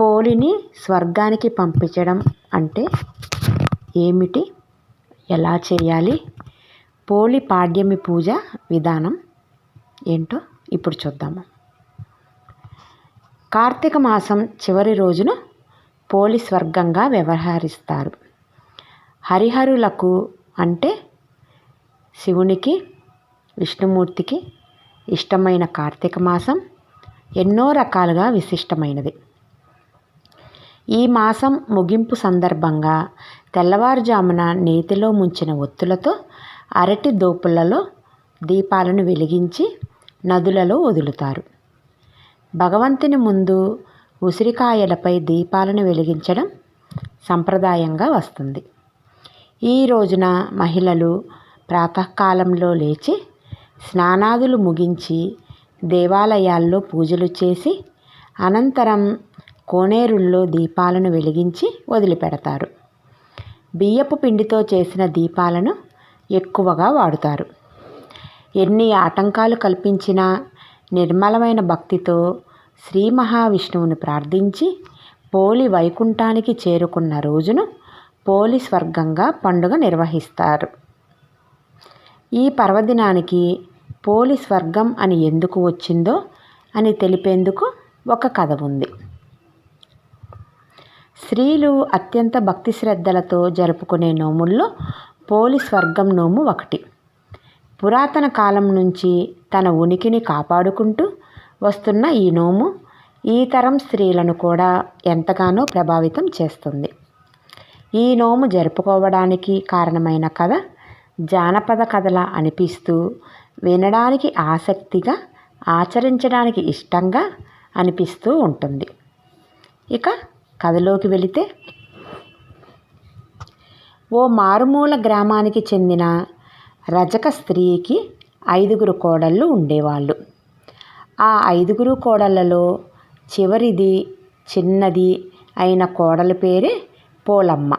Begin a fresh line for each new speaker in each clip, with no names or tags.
పోలిని స్వర్గానికి పంపించడం అంటే ఏమిటి? ఎలా చేయాలి? పోలి పాడ్యమి పూజ విధానం ఏంటో ఇప్పుడు చూద్దాము. కార్తీక మాసం చివరి రోజున పోలి స్వర్గంగా వ్యవహరిస్తారు. హరిహరులకు అంటే శివునికి విష్ణుమూర్తికి ఇష్టమైన కార్తీక మాసం ఎన్నో రకాలుగా విశిష్టమైనది. ఈ మాసం ముగింపు సందర్భంగా తెల్లవారుజామున నేతిలో ముంచిన ఒత్తులతో అరటి దోపులలో దీపాలను వెలిగించి నదులలో వదులుతారు. భగవంతుని ముందు ఉసిరికాయలపై దీపాలను వెలిగించడం సంప్రదాయంగా వస్తుంది. ఈ రోజున మహిళలు ప్రాతకాలంలో లేచి స్నానాదులు ముగించి దేవాలయాల్లో పూజలు చేసి అనంతరం కోనేరుల్లో దీపాలను వెలిగించి వదిలిపెడతారు. బియ్యపు పిండితో చేసిన దీపాలను ఎక్కువగా వాడుతారు. ఎన్ని ఆటంకాలు కల్పించినా నిర్మలమైన భక్తితో శ్రీ మహావిష్ణువుని ప్రార్థించి పోలి వైకుంఠానికి చేరుకున్న రోజును పోలి స్వర్గంగా పండుగ నిర్వహిస్తారు. ఈ పర్వదినానికి పోలి స్వర్గం అని ఎందుకు వచ్చిందో అని తెలిపేందుకు ఒక కథ ఉంది. స్త్రీలు అత్యంత భక్తి శ్రద్ధలతో జరుపుకునే నోముల్లో పోలి స్వర్గం నోము ఒకటి. పురాతన కాలం నుంచి తన ఉనికిని కాపాడుకుంటూ వస్తున్న ఈ నోము ఈ తరం స్త్రీలను కూడా ఎంతగానో ప్రభావితం చేస్తుంది. ఈ నోము జరుపుకోవడానికి కారణమైన కథ జానపద కథలా అనిపిస్తూ వినడానికి ఆసక్తిగా ఆచరించడానికి ఇష్టంగా అనిపిస్తూ ఉంటుంది. ఇక కథలోకి వెళితే ఓ మారుమూల గ్రామానికి చెందిన రజక స్త్రీకి ఐదుగురు కోడళ్ళు ఉండేవాళ్ళు. ఆ ఐదుగురు కోడళ్ళలో చివరిది చిన్నది అయిన కోడల పేరే పోలమ్మ.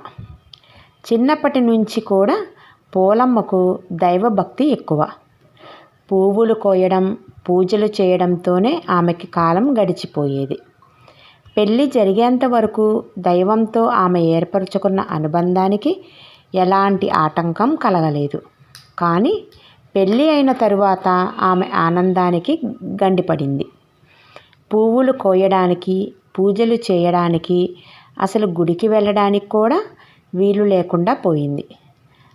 చిన్నప్పటి నుంచి కూడా పోలమ్మకు దైవభక్తి ఎక్కువ. పువ్వులు కోయడం పూజలు చేయడంతోనే ఆమెకి కాలం గడిచిపోయేది. పెళ్ళి జరిగేంత వరకు దైవంతో ఆమె ఏర్పరచుకున్న అనుబంధానికి ఎలాంటి ఆటంకం కలగలేదు. కానీ పెళ్ళి అయిన తరువాత ఆమె ఆనందానికి గండిపడింది. పువ్వులు కోయడానికి పూజలు చేయడానికి అసలు గుడికి వెళ్ళడానికి కూడా వీలు లేకుండా పోయింది.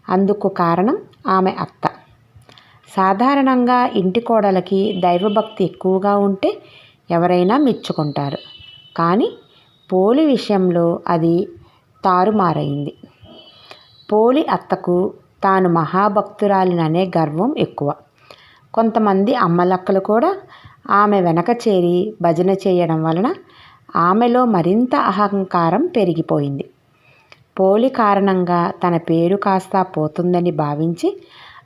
అందుకు కారణం ఆమె అత్త. సాధారణంగా ఇంటి కోడలకి దైవభక్తి ఎక్కువగా ఉంటే ఎవరైనా మెచ్చుకుంటారు. కానీ పోలి విషయంలో అది తారుమారైంది. పోలి అత్తకు తాను మహాభక్తురాలిననే గర్వం ఎక్కువ. కొంతమంది అమ్మలక్కలు కూడా ఆమె వెనక చేరి భజన చేయడం వలన ఆమెలో మరింత అహంకారం పెరిగిపోయింది. పోలి కారణంగా తన పేరు కాస్త పోతుందని భావించి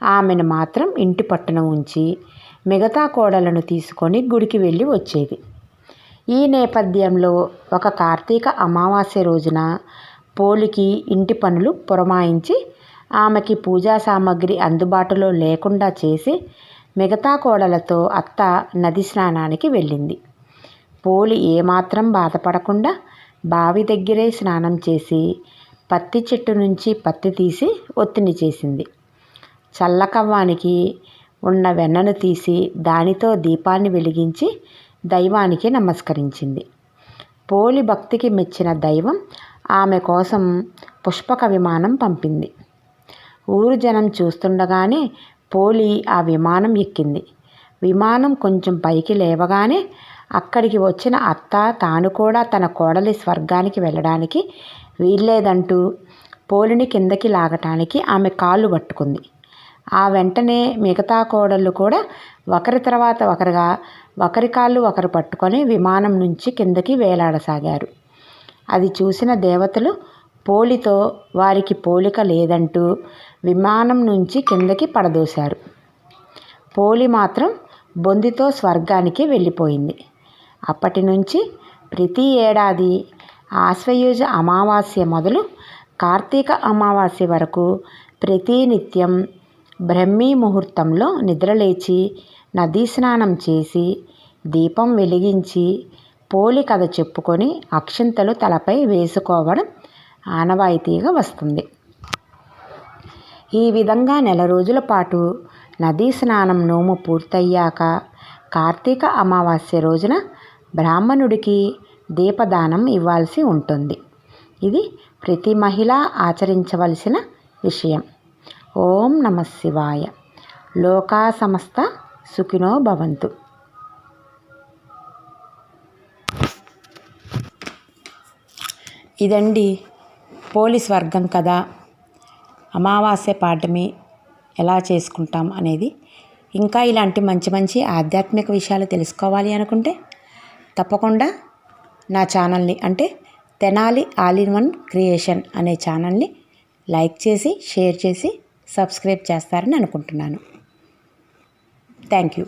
ఆమెను మాత్రం ఇంటి పట్టున ఉంచి మిగతా కోడలను తీసుకొని గుడికి వెళ్ళి వచ్చేది. ఈ నేపథ్యంలో ఒక కార్తీక అమావాస్య రోజున పోలికి ఇంటి పనులు పురమాయించి ఆమెకి పూజా సామాగ్రి అందుబాటులో లేకుండా చేసి మిగతా కోడలతో అత్త నది స్నానానికి వెళ్ళింది. పోలి ఏమాత్రం బాధపడకుండా బావి దగ్గరే స్నానం చేసి పత్తి చెట్టు నుంచి పత్తి తీసి ఒత్తిడి చేసింది. చల్లకవ్వానికి ఉన్న వెన్నను తీసి దానితో దీపాన్ని వెలిగించి దైవానికి నమస్కరించింది. పోలి భక్తికి మెచ్చిన దైవం ఆమె కోసం పుష్పక విమానం పంపింది. ఊరు జనం చూస్తుండగానే పోలి ఆ విమానం ఎక్కింది. విమానం కొంచెం పైకి లేవగానే అక్కడికి వచ్చిన అత్త తాను కూడా తన కోడలి స్వర్గానికి వెళ్ళడానికి వీల్లేదంటూ పోలిని కిందకి లాగటానికి ఆమె కాళ్ళు పట్టుకుంది. ఆ వెంటనే మిగతా కోడళ్ళు కూడా ఒకరి తర్వాత ఒకరుగా ఒకరి కాళ్ళు ఒకరు పట్టుకొని విమానం నుంచి కిందకి వేలాడసాగారు. అది చూసిన దేవతలు పోలితో వారికి పోలిక లేదంటూ విమానం నుంచి కిందకి పడదోశారు. పోలి మాత్రం బొందితో స్వర్గానికి వెళ్ళిపోయింది. అప్పటి నుంచి ప్రతి ఏడాది ఆశ్వయుజ అమావాస్య మొదలు కార్తీక అమావాస్య వరకు ప్రతినిత్యం బ్రహ్మీ ముహూర్తంలో నిద్రలేచి నదీ స్నానం చేసి దీపం వెలిగించి పోలి కథ చెప్పుకొని అక్షింతలు తలపై వేసుకోవడం ఆనవాయితీగా వస్తుంది. ఈ విధంగా నెల రోజుల పాటు నదీ స్నానం నోము పూర్తయ్యాక కార్తీక అమావాస్య రోజున బ్రాహ్మణుడికి దీపదానం ఇవ్వాల్సి ఉంటుంది. ఇది ప్రతి మహిళ ఆచరించవలసిన విషయం. ఓం నమ శివాయ. లోకా సమస్త సుఖినో భవంతు. ఇదండి పోలీస్ వర్గం కదా అమావాస్య పాఠమి ఎలా చేసుకుంటాం అనేది. ఇంకా ఇలాంటి మంచి మంచి ఆధ్యాత్మిక విషయాలు తెలుసుకోవాలి అనుకుంటే తప్పకుండా నా ఛానల్ని అంటే Tenali all in one creation అనే ఛానల్ని లైక్ చేసి షేర్ చేసి సబ్స్క్రైబ్ చేస్తారని అనుకుంటున్నాను. Thank you.